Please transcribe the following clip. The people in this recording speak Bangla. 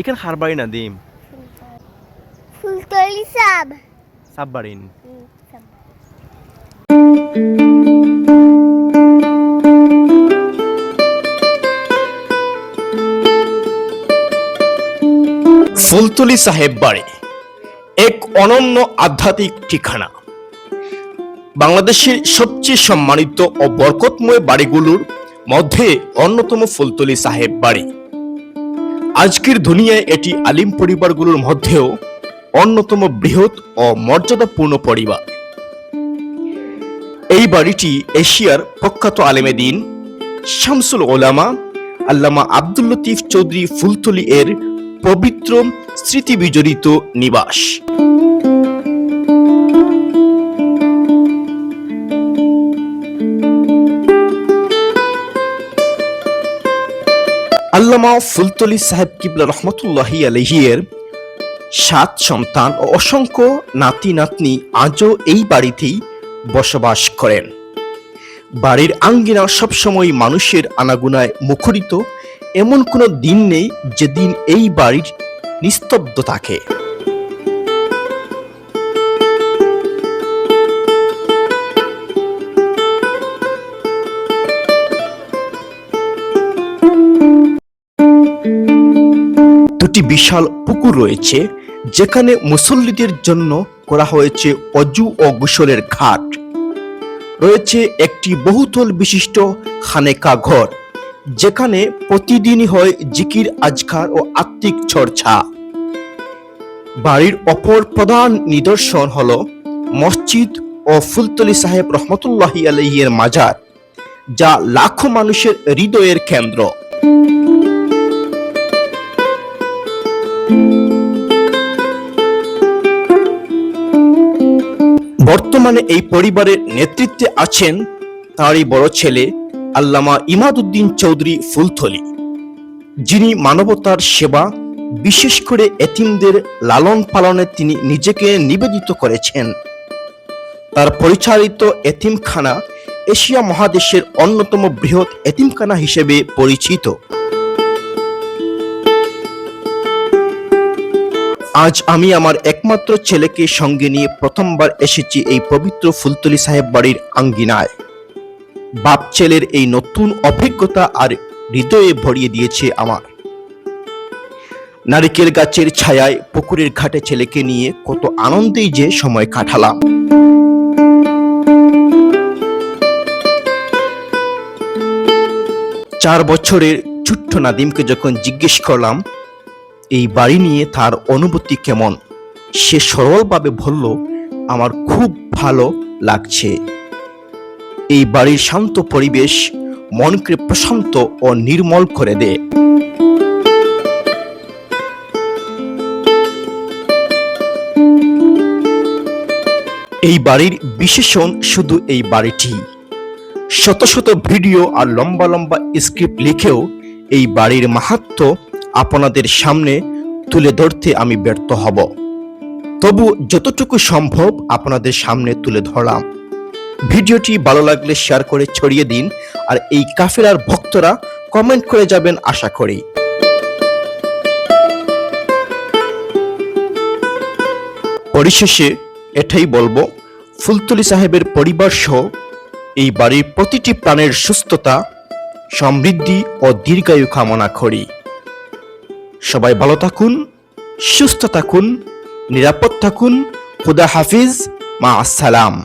এখানে হার বাড়ি না দিম? ফুলতলি সাব। ফুলতলি সাহেব বাড়ি এক অনন্য আধ্যাত্মিক ঠিকানা। বাংলাদেশের সবচেয়ে সম্মানিত ও বরকতময় বাড়িগুলোর মধ্যে অন্যতম ফুলতলি সাহেব বাড়ি। আজকের দুনিয়ায় এটি আলিম পরিবারগুলোর মধ্যেও অন্যতম বৃহৎ ও মর্যাদাপূর্ণ পরিবার। এই বাড়িটি এশিয়ার প্রখ্যাত আলেমে দিন শামসুল ওলামা আল্লামা আব্দুল লতিফ চৌধুরী ফুলতলি এর পবিত্র স্মৃতি বিজড়িত নিবাস। আল্লামা ফুলতলি সাহেব কিবলা রহমতুল্লাহি আলহিয়ের সাত সন্তান ও অসংখ্য নাতি নাতনি আজও এই বাড়িতেই বসবাস করেন। বাড়ির আঙ্গিনা সবসময় মানুষের আনাগুনায় মুখরিত, এমন কোনো দিন নেই যেদিন এই বাড়ির নিস্তব্ধ থাকে। দুটি বিশাল পুকুর রয়েছে, যেখানে মুসল্লিদের জন্য করা হয়েছে অজু ও গোসলের ঘাট। রয়েছে একটি বহুতল বিশিষ্ট খানেকা ঘর, যেখানে প্রতিদিনই হয় জিকির, আজকার ও আত্মিক চর্চা। বাড়ির অপর প্রধান নিদর্শন হল মসজিদ ও ফুলতলি সাহেব রহমতুল্লাহি আলহিয়ের মাজার, যা লাখো মানুষের হৃদয়ের কেন্দ্র। বর্তমানে এই পরিবারের নেতৃত্বে আছেন তারই বড় ছেলে আল্লামা ইমাদুদ্দিন চৌধুরী ফুলথলি। যিনি মানবতার সেবা, বিশেষ করে এতিমদের লালন পালনে তিনি নিজেকে নিবেদিত করেছেন। তার পরিচালিত এতিমখানা এশিয়া মহাদেশের অন্যতম বৃহৎ এতিমখানা হিসেবে পরিচিত। আজ আমি আমার একমাত্র ছেলেকে সঙ্গে নিয়ে প্রথমবার এসেছি এই পবিত্র ফুলতলি সাহেব বাড়ির আঙ্গিনায়। বাপ ছেলের এই নতুন অভিজ্ঞতা আর হৃদয়ে ভরিয়ে দিয়েছে আমার। নারিকেল গাছের ছায়ায় পুকুরের ঘাটে ছেলেকে নিয়ে কত আনন্দেই যে সময় কাটালাম। চার বছরের ছোট্ট নাদিমকে যখন জিজ্ঞেস করলাম এই বাড়ি নিয়ে তার অনুভূতি কেমন? সে সরলভাবে বলল, আমার খুব ভালো লাগছে। এই বাড়ির শান্ত পরিবেশ মনকে প্রশান্ত ও নির্মল করে দেয়। এই বাড়ির বিশেষণ শুধু এই বাড়িটি। শত শত ভিডিও আর লম্বা লম্বা স্ক্রিপ্ট লিখেও এই বাড়ির মাহাত্ম্য আপনাদের সামনে তুলে ধরতে আমি ব্যর্থ হব। তবু যতটুকু সম্ভব আপনাদের সামনে তুলে ধরলাম। ভিডিওটি ভালো লাগলে শেয়ার করে ছড়িয়ে দিন, আর এই কাফেলার ভক্তরা কমেন্ট করে যাবেন আশা করি। পরিশেষে এটাই বলব, ফুলতলি সাহেবের পরিবার সহ এই বাড়ির প্রতিটি প্রাণের সুস্থতা, সমৃদ্ধি ও দীর্ঘায়ু কামনা করি। সবাই ভালো থাকুন সুস্থ থাকুন নিরাপদ থাকুন। খুদা হাফিজ মা আসসালাম।